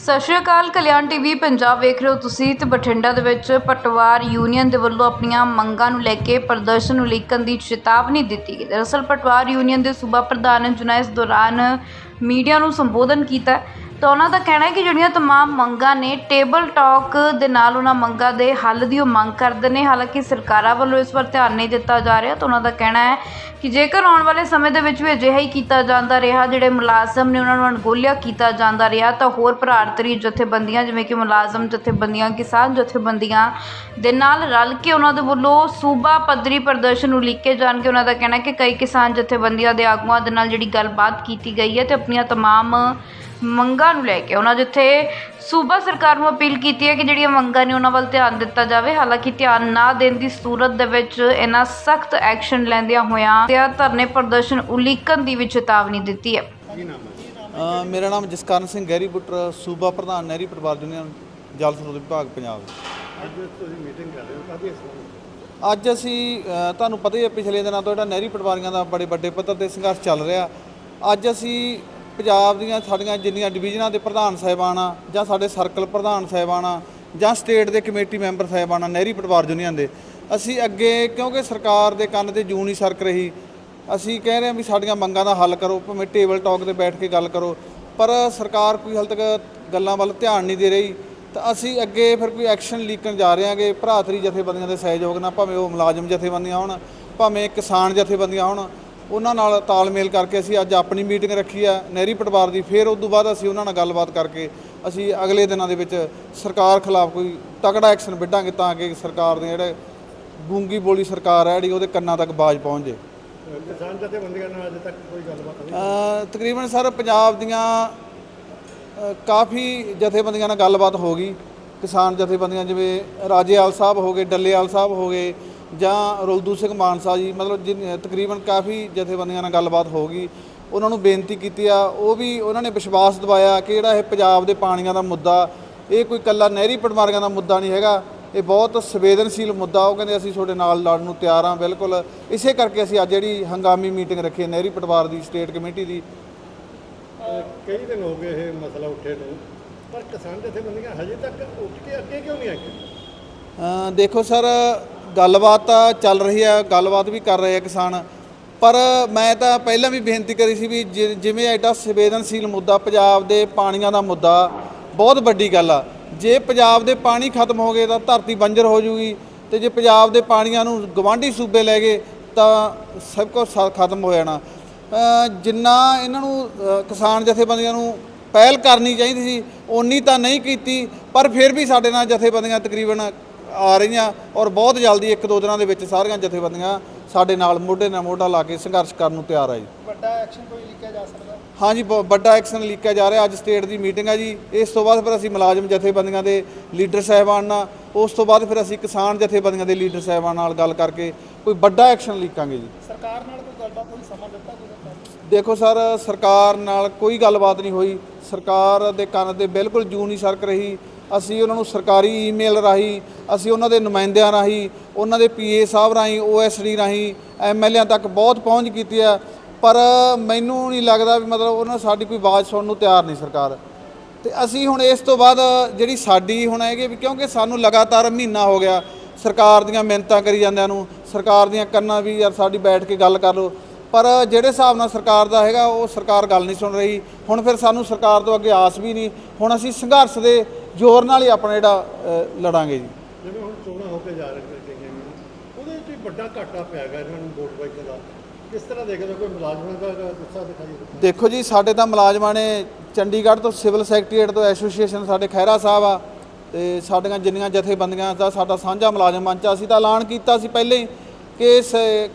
ਸਤਿ ਸ਼੍ਰੀ ਅਕਾਲ, ਕਲਿਆਣ ਟੀਵੀ, ਪੰਜਾਬ ਵੇਖ ਰਹੇ ਹੋ ਤੁਸੀਂ ਤੇ ਬਠਿੰਡਾ ਦੇ ਵਿੱਚ ਪਟਵਾਰ ਯੂਨੀਅਨ ਦੇ ਵੱਲੋਂ ਆਪਣੀਆਂ ਮੰਗਾਂ ਨੂੰ ਲੈ ਕੇ ਪ੍ਰਦਰਸ਼ਨ ਨੂੰ ਲੀਕਣ ਦੀ ਚੇਤਾਵਨੀ ਦਿੱਤੀ ਗਈ। ਦਰਅਸਲ ਪਟਵਾਰ ਯੂਨੀਅਨ ਦੇ ਸੂਬਾ ਪ੍ਰਧਾਨ ਜੁਨਾ ਇਸ ਦੌਰਾਨ ਮੀਡੀਆ ਨੂੰ ਸੰਬੋਧਨ ਕੀਤਾ ਤਾਂ ਉਹਨਾਂ ਦਾ ਕਹਿਣਾ ਹੈ ਕਿ ਜਿਹੜੀਆਂ तमाम ਮੰਗਾਂ ਨੇ ਟੇਬਲ ਟਾਕ ਦੇ ਨਾਲ ਉਹਨਾਂ ਮੰਗਾਂ ਦੇ ਹੱਲ ਦੀ ਉਹ ਮੰਗ ਕਰਦੇ ਨੇ ਹਾਲਾਂਕਿ ਸਰਕਾਰਾਂ ਵੱਲੋਂ ਇਸ ਪਰ ਧਿਆਨ ਨਹੀਂ ਦਿੱਤਾ ਜਾ ਰਿਹਾ ਤਾਂ ਉਹਨਾਂ ਦਾ ਕਹਿਣਾ ਹੈ ਕਿ ਜੇਕਰ ਆਉਣ ਵਾਲੇ ਸਮੇਂ ਦੇ ਵਿੱਚ ਵੀ ਅਜਿਹਾ ਹੀ ਕੀਤਾ ਜਾਂਦਾ ਰਿਹਾ ਜਿਹੜੇ ਮੁਲਾਜ਼ਮ ਨੇ ਉਹਨਾਂ ਨੂੰ ਅਣਗੌਲਿਆ ਕੀਤਾ ਜਾਂਦਾ ਰਿਹਾ ਤਾਂ ਹੋਰ ਭਰਾਰਤਰੀ ਜਥੇਬੰਦੀਆਂ ਜਿਵੇਂ ਕਿ ਮੁਲਾਜ਼ਮ ਜਥੇਬੰਦੀਆਂ ਕਿਸਾਨ ਜਥੇਬੰਦੀਆਂ ਦੇ ਨਾਲ ਰਲ ਕੇ ਉਹਨਾਂ ਦੇ ਵੱਲੋਂ ਸੂਬਾ ਪੱਧਰੀ ਪ੍ਰਦਰਸ਼ਨ ਨੂੰ ਲਿਖੇ ਜਾਣਗੇ ਉਹਨਾਂ ਦਾ ਕਹਿਣਾ ਹੈ ਕਿ ਕਈ ਕਿਸਾਨ ਜਥੇਬੰਦੀਆਂ ਦੇ ਆਗੂਆਂ ਦੇ ਨਾਲ ਜਿਹੜੀ ਗੱਲਬਾਤ ਕੀਤੀ ਗਈ ਹੈ ਤੇ ਆਪਣੀਆਂ तमाम ਮੰਗਾਂ ਨੂੰ ਲੈ ਕੇ। ਉਹਨਾਂ ਜਿੱਥੇ ਸੂਬਾ ਸਰਕਾਰ ਨੂੰ ਅਪੀਲ ਕੀਤੀ ਹੈ ਕਿ ਜਿਹੜੀਆਂ ਮੰਗਾਂ ਨੇ ਉਹਨਾਂ ਵੱਲ ਧਿਆਨ ਦਿੱਤਾ ਜਾਵੇ। ਹਾਲਾਂਕਿ ਧਿਆਨ ਨਾ ਦੇਣ ਦੀ ਸੂਰਤ ਦੇ ਵਿੱਚ ਇਹਨਾਂ ਸਖਤ ਐਕਸ਼ਨ ਲੈਂਦਿਆਂ ਹੋਇਆਂ ਤੇ ਧਰਨੇ ਪ੍ਰਦਰਸ਼ਨ ਉਲੀਕਣ ਦੀ ਵੀ ਚੇਤਾਵਨੀ ਦਿੱਤੀ ਹੈ। ਅ, ਮੇਰਾ ਨਾਮ ਜਸਕਰਨ ਸਿੰਘ ਗਹਿਰੀ ਬੁੱਟਰ ਸੂਬਾ ਪ੍ਰਧਾਨ ਨਹਿਰੀ ਪਰਿਵਾਰ ਯੂਨੀਅਨ ਜਲ ਸਰੋਤ ਵਿਭਾਗ ਪੰਜਾਬ। ਅੱਜ ਤੁਸੀਂ ਮੀਟਿੰਗ ਕਰ ਰਹੇ ਹੋ ਕਾਹਦੀ ਸੰਬੰਧ ਅੱਜ ਅਸੀਂ ਅ, ਤੁਹਾਨੂੰ ਪਤਾ ਹੀ ਹੈ ਪਿਛਲੇ ਦਿਨਾਂ ਤੋਂ ਜਿਹੜਾ ਨਹਿਰੀ ਪਟਵਾਰੀਆਂ ਦਾ ਬੜੇ ਵੱਡੇ ਪੱਧਰ ਤੇ ਸੰਘਰਸ਼ ਚੱਲ ਰਿਹਾ। ਅੱਜ ਅਸੀਂ ਪੰਜਾਬ ਦੀਆਂ ਸਾਡੀਆਂ ਜਿੰਨੀਆਂ ਡਿਵੀਜ਼ਨਾਂ ਦੇ ਪ੍ਰਧਾਨ ਸਾਹਿਬਾਨ ਆ, ਜਾਂ ਸਾਡੇ ਸਰਕਲ ਪ੍ਰਧਾਨ ਸਾਹਿਬਾਨ ਆ, ਜਾਂ ਸਟੇਟ ਦੇ ਕਮੇਟੀ ਮੈਂਬਰ ਸਾਹਿਬਾਨ ਆ, ਨਹਿਰੀ ਪਟਵਾਰ ਯੂਨੀਅਨ ਦੇ, ਅਸੀਂ ਅੱਗੇ ਕਿਉਂਕਿ ਸਰਕਾਰ ਦੇ ਕੰਨ ਤੇ ਜੂੰ ਨਹੀਂ ਸਰਕ ਰਹੀ, ਅਸੀਂ ਕਹਿ ਰਹੇ ਹਾਂ ਵੀ ਸਾਡੀਆਂ ਮੰਗਾਂ ਦਾ ਹੱਲ ਕਰੋ, ਭਾਵੇਂ ਟੇਬਲ ਟਾਕ ਤੇ ਬੈਠ ਕੇ ਗੱਲ ਕਰੋ, ਪਰ ਸਰਕਾਰ ਕੋਈ ਹਾਲੇ ਤੱਕ ਗੱਲਾਂ ਵੱਲ ਧਿਆਨ ਨਹੀਂ ਦੇ ਰਹੀ, ਤਾਂ ਅਸੀਂ ਅੱਗੇ ਫਿਰ ਕੋਈ ਐਕਸ਼ਨ ਲੀਕਣ ਜਾ ਰਹੇ ਹਾਂਗੇ, ਭਰਾਤਰੀ ਜਥੇਬੰਦੀਆਂ ਦੇ ਸਹਿਯੋਗ ਨਾਲ, ਭਾਵੇਂ ਉਹ ਮੁਲਾਜ਼ਮ ਜਥੇਬੰਦੀਆਂ ਹੋਣ, ਭਾਵੇਂ ਕਿਸਾਨ ਜਥੇਬੰਦੀਆਂ ਹੋਣ ਉਹਨਾਂ ਨਾਲ ਤਾਲਮੇਲ ਕਰਕੇ ਅਸੀਂ ਅੱਜ ਆਪਣੀ ਮੀਟਿੰਗ ਰੱਖੀ ਆ ਨਹਿਰੀ ਪਟਵਾਰ ਦੀ ਫਿਰ ਉਸ ਤੋਂ ਬਾਅਦ ਅਸੀਂ ਉਹਨਾਂ ਨਾਲ ਗੱਲਬਾਤ ਕਰਕੇ ਅਸੀਂ ਅਗਲੇ ਦਿਨਾਂ ਦੇ ਵਿੱਚ ਸਰਕਾਰ ਖਿਲਾਫ ਕੋਈ ਤਕੜਾ ਐਕਸ਼ਨ ਵਿੱਢਾਂਗੇ ਤਾਂ ਕਿ ਸਰਕਾਰ ਦੇ ਜਿਹੜੇ ਗੂੰਗੀ ਬੋਲੀ ਸਰਕਾਰ ਹੈ ਜਿਹੜੀ ਉਹਦੇ ਕੰਨਾਂ ਤੱਕ ਬਾਜ਼ ਪਹੁੰਚ ਜੇ ਕਿਸਾਨ ਜਥੇਬੰਦੀਆਂ ਨਾਲ ਅਜੇ ਤੱਕ ਕੋਈ ਗੱਲਬਾਤ ਨਹੀਂ। ਤਕਰੀਬਨ ਸਰ ਪੰਜਾਬ ਦੀਆਂ ਕਾਫੀ ਜਥੇਬੰਦੀਆਂ ਨਾਲ ਗੱਲਬਾਤ ਹੋ ਗਈ। ਕਿਸਾਨ ਜਥੇਬੰਦੀਆਂ ਜਿਵੇਂ ਰਾਜੇਵਾਲ ਸਾਹਿਬ ਹੋ ਗਏ ਡੱਲੇਵਾਲ ਸਾਹਿਬ ਹੋ ਗਏ ਜਾਂ ਰੁਲਦੂ ਸਿੰਘ ਮਾਨਸਾ ਜੀ ਮਤਲਬ ਜਿਨ- ਤਕਰੀਬਨ ਕਾਫੀ ਜਥੇਬੰਦੀਆਂ ਨਾਲ ਗੱਲਬਾਤ ਹੋ ਗਈ। ਉਹਨਾਂ ਨੂੰ ਬੇਨਤੀ ਕੀਤੀ ਆ ਉਹ ਵੀ ਉਹਨਾਂ ਨੇ ਵਿਸ਼ਵਾਸ ਦਿਵਾਇਆ ਕਿ ਜਿਹੜਾ ਇਹ ਪੰਜਾਬ ਦੇ ਪਾਣੀਆਂ ਦਾ ਮੁੱਦਾ ਇਹ ਕੋਈ ਕੱਲਾ ਨਹਿਰੀ ਪਟਵਾਰੀਆਂ ਦਾ ਮੁੱਦਾ ਨਹੀਂ ਹੈਗਾ ਇਹ ਬਹੁਤ ਸੰਵੇਦਨਸ਼ੀਲ ਮੁੱਦਾ ਉਹ ਕਹਿੰਦੇ ਅਸੀਂ ਤੁਹਾਡੇ ਨਾਲ ਲੜਨ ਨੂੰ ਤਿਆਰ ਹਾਂ ਬਿਲਕੁਲ। ਇਸੇ ਕਰਕੇ ਅਸੀਂ ਅੱਜ ਜਿਹੜੀ ਹੰਗਾਮੀ ਮੀਟਿੰਗ ਰੱਖੀ ਹੈ ਨਹਿਰੀ ਪਟਵਾਰ ਦੀ ਸਟੇਟ ਕਮੇਟੀ ਦੀ। ਅਹ ਕਈ ਦਿਨ ਹੋ ਗਏ ਇਹ ਮਸਲਾ ਉੱਠੇ ਨੂੰ ਪਰ ਕਿਸਾਨ ਜਥੇਬੰਦੀਆਂ ਹਜੇ ਤੱਕ ਉੱਠ ਕੇ ਅੱਗੇ ਕਿਉਂ ਨਹੀਂ ਆਈਆਂ? ਅ, ਦੇਖੋ ਸਰ ਗੱਲਬਾਤ ਚੱਲ ਰਹੀ ਹੈ ਗੱਲਬਾਤ ਵੀ ਕਰ ਰਹੇ ਆ ਕਿਸਾਨ। ਪਰ ਮੈਂ ਤਾਂ ਪਹਿਲਾਂ ਵੀ ਬੇਨਤੀ ਕਰੀ ਸੀ ਵੀ ਜਿ- ਜਿਵੇਂ ਐਡਾ ਸੰਵੇਦਨਸ਼ੀਲ ਮੁੱਦਾ ਪੰਜਾਬ ਦੇ ਪਾਣੀਆਂ ਦਾ ਮੁੱਦਾ ਬਹੁਤ ਵੱਡੀ ਗੱਲ ਆ। ਜੇ ਪੰਜਾਬ ਦੇ ਪਾਣੀ ਖਤਮ ਹੋ ਗਏ ਤਾਂ ਧਰਤੀ ਬੰਜਰ ਹੋ ਜੂਗੀ ਤੇ ਜੇ ਪੰਜਾਬ ਦੇ ਪਾਣੀਆਂ ਨੂੰ ਗਵਾਂਢੀ ਸੂਬੇ ਲੈ ਗਏ ਤਾਂ ਸਭ ਕੁਝ ਖਤਮ ਹੋ ਜਾਣਾ। ਅ, ਜਿੰਨਾ ਇਹਨਾਂ ਨੂੰ ਕਿਸਾਨ ਜਥੇਬੰਦੀਆਂ ਨੂੰ ਪਹਿਲ ਕਰਨੀ ਚਾਹੀਦੀ ਸੀ ਓਨੀ ਤਾਂ ਨਹੀਂ ਕੀਤੀ ਪਰ ਫਿਰ ਵੀ ਸਾਡੇ ਨਾਲ ਜਥੇਬੰਦੀਆਂ ਤਕਰੀਬਨ ਆ ਰਹੀਆਂ ਔਰ ਬਹੁਤ ਜਲਦੀ ਇੱਕ ਦੋ ਦਿਨਾਂ ਦੇ ਵਿੱਚ ਸਾਰੀਆਂ ਜਥੇਬੰਦੀਆਂ ਸਾਡੇ ਨਾਲ ਮੋਢੇ ਨਾਲ ਮੋਢਾ ਲਾ ਕੇ ਸੰਘਰਸ਼ ਕਰਨ ਨੂੰ ਤਿਆਰ ਆ ਜੀ। ਵੱਡਾ ਐਕਸ਼ਨ ਕੋਈ ਲਿਖਿਆ ਜਾ ਸਕਦਾ? ਹਾਂਜੀ ਵੱਡਾ ਐਕਸ਼ਨ ਲਿਖਿਆ ਜਾ ਰਿਹਾ। ਅੱਜ ਸਟੇਟ ਦੀ ਮੀਟਿੰਗ ਹੈ ਜੀ। ਇਸ ਤੋਂ ਬਾਅਦ ਫਿਰ ਅਸੀਂ ਮੁਲਾਜ਼ਮ ਜਥੇਬੰਦੀਆਂ ਦੇ ਲੀਡਰ ਸਾਹਿਬਾਨ ਨਾਲ ਉਸ ਤੋਂ ਬਾਅਦ ਫਿਰ ਅਸੀਂ ਕਿਸਾਨ ਜਥੇਬੰਦੀਆਂ ਦੇ ਲੀਡਰ ਸਾਹਿਬਾਨ ਨਾਲ ਗੱਲ ਕਰਕੇ ਕੋਈ ਵੱਡਾ ਐਕਸ਼ਨ ਲਿਖਾਂਗੇ ਜੀ। ਸਰਕਾਰ ਨਾਲ ਕੋਈ ਗੱਲਬਾਤ ਕੋਈ ਸਮਾਂ ਦਿੱਤਾ ਕੋਈ ਦੇਖੋ ਸਰ ਸਰਕਾਰ ਨਾਲ ਕੋਈ ਗੱਲਬਾਤ ਨਹੀਂ ਹੋਈ। ਸਰਕਾਰ ਦੇ ਕੰਨ ਤੇ ਬਿਲਕੁਲ ਜੂ ਨਹੀਂ ਸਰਕ ਰਹੀ। ਅਸੀਂ ਉਹਨਾਂ ਨੂੰ ਸਰਕਾਰੀ ਈਮੇਲ ਰਾਹੀਂ, ਅਸੀਂ ਉਹਨਾਂ ਦੇ ਨੁਮਾਇੰਦਿਆਂ ਰਾਹੀਂ, ਉਹਨਾਂ ਦੇ ਪੀਏ ਸਾਹਿਬ ਰਾਹੀਂ ਓਐਸਡੀ ਰਾਹੀਂ ਐਮਐਲਏਆਂ ਤੱਕ ਬਹੁਤ ਪਹੁੰਚ ਕੀਤੀ ਹੈ। ਪਰ ਮੈਨੂੰ ਨਹੀਂ ਲੱਗਦਾ ਵੀ ਮਤਲਬ ਉਹਨਾਂ ਸਾਡੀ ਕੋਈ ਆਵਾਜ਼ ਸੁਣਨ ਨੂੰ ਤਿਆਰ ਨਹੀਂ ਸਰਕਾਰ। ਤੇ ਅਸੀਂ ਹੁਣ ਇਸ ਤੋਂ ਬਾਅਦ ਜਿਹੜੀ ਸਾਡੀ ਹੁਣ ਹੈਗੇ ਵੀ ਕਿਉਂਕਿ ਸਾਨੂੰ ਲਗਾਤਾਰ ਮਹੀਨਾ ਹੋ ਗਿਆ, ਸਰਕਾਰ ਦੀਆਂ ਮਿਹਨਤਾਂ ਕਰੀ ਜਾਂਦਿਆਂ ਨੂੰ, ਸਰਕਾਰ ਦੀਆਂ ਕੰਨਾਂ ਵੀ ਯਾਰ ਸਾਡੀ ਬੈਠ ਕੇ ਗੱਲ ਕਰ ਲਓ। ਪਰ ਜਿਹੜੇ ਹਿਸਾਬ ਨਾਲ ਸਰਕਾਰ ਦਾ ਹੈਗਾ, ਉਹ ਸਰਕਾਰ ਗੱਲ ਨਹੀਂ ਸੁਣ ਰਹੀ। ਹੁਣ ਫਿਰ ਸਾਨੂੰ ਸਰਕਾਰ ਤੋਂ ਅੱਗੇ ਆਸ ਵੀ ਨਹੀਂ। ਹੁਣ ਅਸੀਂ ਸੰਘਰਸ਼ ਦੇ ਜ਼ੋਰ ਨਾਲ ਹੀ ਆਪਣਾ ਜਿਹੜਾ ਅ, ਲੜਾਂਗੇ ਜੀ। ਜਿਵੇਂ ਹੁਣ ਚੋਣਾਂ ਹੋ ਕੇ ਜਾ ਰਹੀਆਂ ਗਈਆਂ ਨੇ ਉਹਦੇ ਵਿੱਚ ਵੀ ਵੱਡਾ ਘਾਟਾ ਪਿਆ ਗਿਆ ਇਹਨਾਂ ਨੂੰ ਵੋਟ ਬੈਂਕ ਦਾ। ਕਿਸ ਤਰ੍ਹਾਂ ਦੇਖਦੇ ਹੋ? ਕੋਈ ਮੁਲਾਜ਼ਮਾਂ ਦਾ ਗੁੱਸਾ ਦਿਖਾਈ ਦਿੱਤਾ ਦੇਖੋ ਜੀ ਸਾਡੇ ਤਾਂ ਮੁਲਾਜ਼ਮਾਂ ਨੇ ਚੰਡੀਗੜ੍ਹ ਤੋਂ ਸਿਵਲ ਸੈਕਟਰੀਏਟ ਤੋਂ ਐਸੋਸੀਏਸ਼ਨ ਸਾਡੇ ਖਹਿਰਾ ਸਾਹਿਬ ਆ ਤੇ ਸਾਡੀਆਂ ਜਿੰਨੀਆਂ ਜਥੇਬੰਦੀਆਂ ਦਾ ਸਾਡਾ ਸਾਂਝਾ ਮੁਲਾਜ਼ਮ ਮੰਚ ਆ ਅਸੀਂ ਤਾਂ ਐਲਾਨ ਕੀਤਾ ਸੀ ਪਹਿਲੇ ਹੀ ਕਿ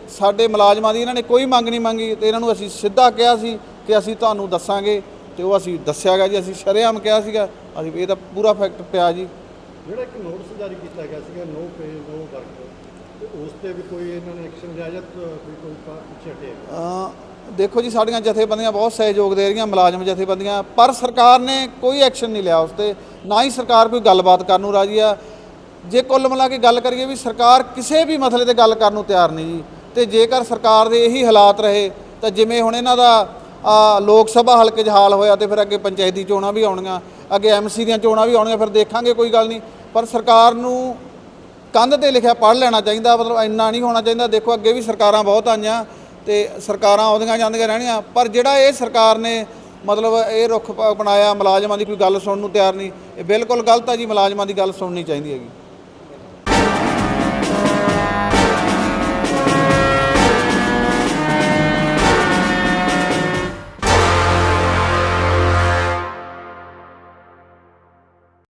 ਸਾਡੇ ਮੁਲਾਜ਼ਮਾਂ ਦੀ ਇਹਨਾਂ ਨੇ ਕੋਈ ਮੰਗ ਨਹੀਂ ਮੰਗੀ ਤੇ ਇਹਨਾਂ ਨੂੰ ਅਸੀਂ ਸਿੱਧਾ ਕਿਹਾ ਸੀ ਕਿ ਅਸੀਂ ਤੁਹਾਨੂੰ ਦੱਸਾਂਗੇ। ਤੇ ਉਹ ਅਸੀਂ ਦੱਸਿਆਗਾ ਜੀ ਅਸੀਂ ਸ਼ਰੇਆਮ ਕਿਹਾ ਸੀਗਾ ਅਸੀਂ ਇਹ ਤਾਂ ਪੂਰਾ ਫੈਕਟ ਪਿਆ ਜੀ। ਜਿਹੜਾ ਇੱਕ ਨੋਟਿਸ ਜਾਰੀ ਕੀਤਾ ਗਿਆ ਸੀਗਾ ਨੋ ਪੇ ਨੋ ਵਰਕ ਤੇ ਉਸ ਤੇ ਵੀ ਕੋਈ ਇਹਨਾਂ ਨੇ ਐਕਸ਼ਨ ਲਿਆ ਜਾਂ ਕੋਈ ਕੋਈ ਪਿੱਛੇ ਹਟਿਆ? ਦੇਖੋ ਜੀ ਸਾਡੀਆਂ ਜਥੇਬੰਦੀਆਂ ਬਹੁਤ ਸਹਿਯੋਗ ਦੇ ਰਹੀਆਂ ਮੁਲਾਜ਼ਮ ਜਥੇਬੰਦੀਆਂ ਪਰ ਸਰਕਾਰ ਨੇ ਕੋਈ ਐਕਸ਼ਨ ਨਹੀਂ ਲਿਆ ਉਸ ਤੇ। ਨਾ ਹੀ ਸਰਕਾਰ ਕੋਈ ਗੱਲਬਾਤ ਕਰਨ ਨੂੰ ਰਾਜੀ ਆ। ਜੇ ਕੁੱਲ ਮਿਲਾ ਕੇ ਗੱਲ ਕਰੀਏ ਵੀ ਸਰਕਾਰ ਕਿਸੇ ਵੀ ਮਸਲੇ ਤੇ ਗੱਲ ਕਰਨ ਨੂੰ ਤਿਆਰ ਨਹੀਂ ਜੀ ਤੇ ਜੇਕਰ ਸਰਕਾਰ ਦੇ ਇਹੀ ਹਾਲਾਤ ਰਹੇ ਤਾਂ ਜਿਵੇਂ ਹੁਣ ਇਹਨਾਂ ਦਾ ਲੋਕ ਸਭਾ ਹਲਕੇ 'ਚ ਹਾਲ ਹੋਇਆ ਤੇ ਫਿਰ ਅੱਗੇ ਪੰਚਾਇਤੀ ਚੋਣਾਂ ਵੀ ਆਉਣੀਆਂ, ਅੱਗੇ ਐਮਸੀ ਦੀਆਂ ਚੋਣਾਂ ਵੀ ਆਉਣੀਆਂ, ਫਿਰ ਦੇਖਾਂਗੇ ਕੋਈ ਗੱਲ ਨਹੀਂ। ਪਰ ਸਰਕਾਰ ਨੂੰ ਕੰਧ ਤੇ ਲਿਖਿਆ ਪੜ੍ਹ ਲੈਣਾ ਚਾਹੀਦਾ, ਮਤਲਬ ਇੰਨਾ ਨਹੀਂ ਹੋਣਾ ਚਾਹੀਦਾ। ਦੇਖੋ ਅੱਗੇ ਵੀ ਸਰਕਾਰਾਂ ਬਹੁਤ ਆਈਆਂ ਤੇ ਸਰਕਾਰਾਂ ਆਉਂਦੀਆਂ ਜਾਂਦੀਆਂ ਰਹਿਣੀਆਂ, ਪਰ ਜਿਹੜਾ ਇਹ ਸਰਕਾਰ ਨੇ ਮਤਲਬ ਇਹ ਰੁੱਖ ਪ- ਬਣਾਇਆ, ਮੁਲਾਜ਼ਮਾਂ ਦੀ ਕੋਈ ਗੱਲ ਸੁਣਨ ਨੂੰ ਤਿਆਰ ਨਹੀਂ, ਇਹ ਬਿਲਕੁਲ ਗਲਤ ਹੈ ਜੀ, ਮੁਲਾਜ਼ਮਾਂ ਦੀ ਗੱਲ ਸੁਣਨੀ ਚਾਹੀਦੀ ਹੈਗੀ।